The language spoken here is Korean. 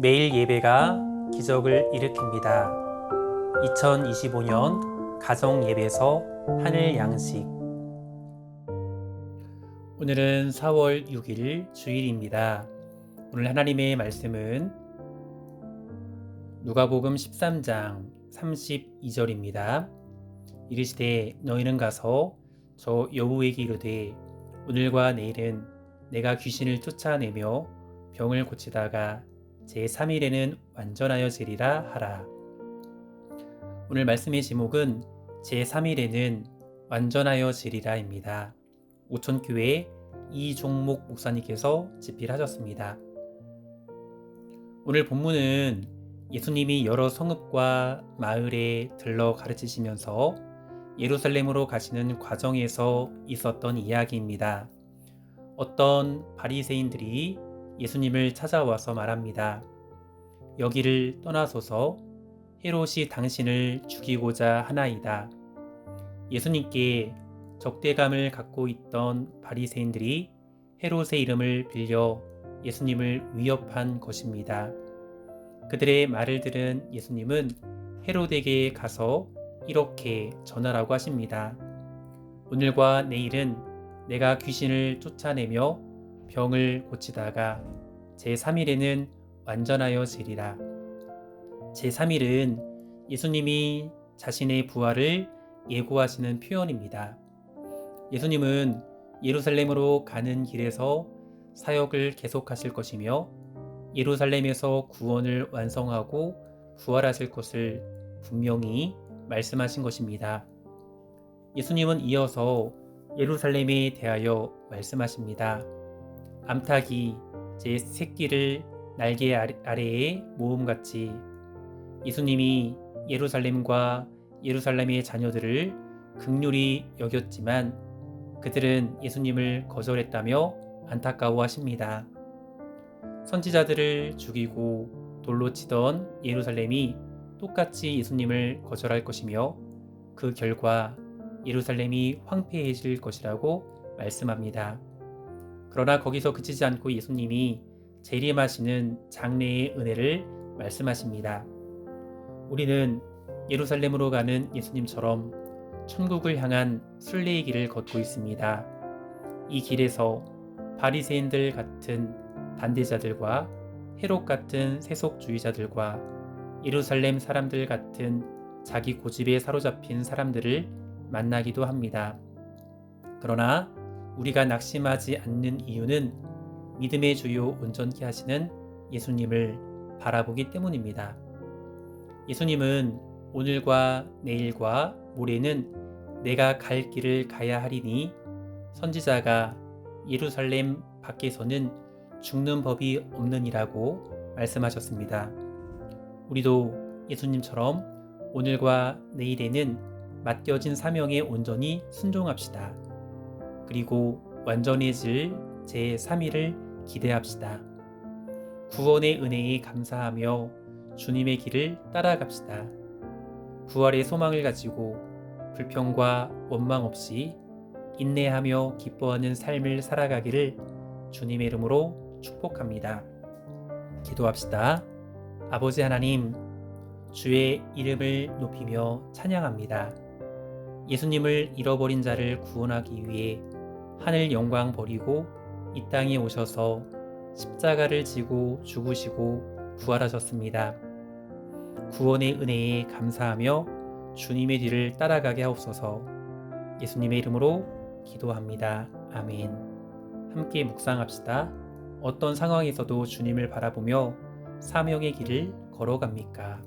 매일 예배가 기적을 일으킵니다. 2025년 가정 예배에서 하늘 양식. 오늘은 4월 6일 주일입니다. 오늘 하나님의 말씀은 누가복음 13장 32절입니다. 이르시되 너희는 가서 저 여우에게 이르되 오늘과 내일은 내가 귀신을 쫓아내며 병을 고치다가 제3일에는 완전하여지리라 하라. 오늘 말씀의 제목은 제3일에는 완전하여지리라입니다. 오천교회 이종목 목사님께서 집필하셨습니다. 오늘 본문은 예수님이 여러 성읍과 마을에 들러 가르치시면서 예루살렘으로 가시는 과정에서 있었던 이야기입니다. 어떤 바리새인들이 예수님을 찾아와서 말합니다. 여기를 떠나소서 헤롯이 당신을 죽이고자 하나이다. 예수님께 적대감을 갖고 있던 바리새인들이 헤롯의 이름을 빌려 예수님을 위협한 것입니다. 그들의 말을 들은 예수님은 헤롯에게 가서 이렇게 전하라고 하십니다. 오늘과 내일은 내가 귀신을 쫓아내며 병을 고치다가 제3일에는 완전하여 지리라. 제3일은 예수님이 자신의 부활을 예고하시는 표현입니다. 예수님은 예루살렘으로 가는 길에서 사역을 계속하실 것이며 예루살렘에서 구원을 완성하고 부활하실 것을 분명히 말씀하신 것입니다. 예수님은 이어서 예루살렘에 대하여 말씀하십니다. 암탉이 제 새끼를 날개 아래에 모음같이 예수님이 예루살렘과 예루살렘의 자녀들을 극률이 여겼지만 그들은 예수님을 거절했다며 안타까워하십니다. 선지자들을 죽이고 돌로 치던 예루살렘이 똑같이 예수님을 거절할 것이며 그 결과 예루살렘이 황폐해질 것이라고 말씀합니다. 그러나 거기서 그치지 않고 예수님이 재림하시는 장래의 은혜를 말씀하십니다. 우리는 예루살렘으로 가는 예수님처럼 천국을 향한 순례의 길을 걷고 있습니다. 이 길에서 바리새인들 같은 반대자들과 헤롯 같은 세속주의자들과 예루살렘 사람들 같은 자기 고집에 사로잡힌 사람들을 만나기도 합니다. 그러나 우리가 낙심하지 않는 이유는 믿음의 주요 온전케 하시는 예수님을 바라보기 때문입니다. 예수님은 오늘과 내일과 모레는 내가 갈 길을 가야 하리니 선지자가 예루살렘 밖에서는 죽는 법이 없느니라고 말씀하셨습니다. 우리도 예수님처럼 오늘과 내일에는 맡겨진 사명에 온전히 순종합시다. 그리고 완전해질 제3일을 기대합시다. 구원의 은혜에 감사하며 주님의 길을 따라갑시다. 부활의 소망을 가지고 불평과 원망 없이 인내하며 기뻐하는 삶을 살아가기를 주님의 이름으로 축복합니다. 기도합시다. 아버지 하나님, 주의 이름을 높이며 찬양합니다. 예수님을 잃어버린 자를 구원하기 위해 하늘 영광 버리고 이 땅에 오셔서 십자가를 지고 죽으시고 부활하셨습니다. 구원의 은혜에 감사하며 주님의 뒤를 따라가게 하옵소서 예수님의 이름으로 기도합니다. 아멘. 함께 묵상합시다. 어떤 상황에서도 주님을 바라보며 사명의 길을 걸어갑니까?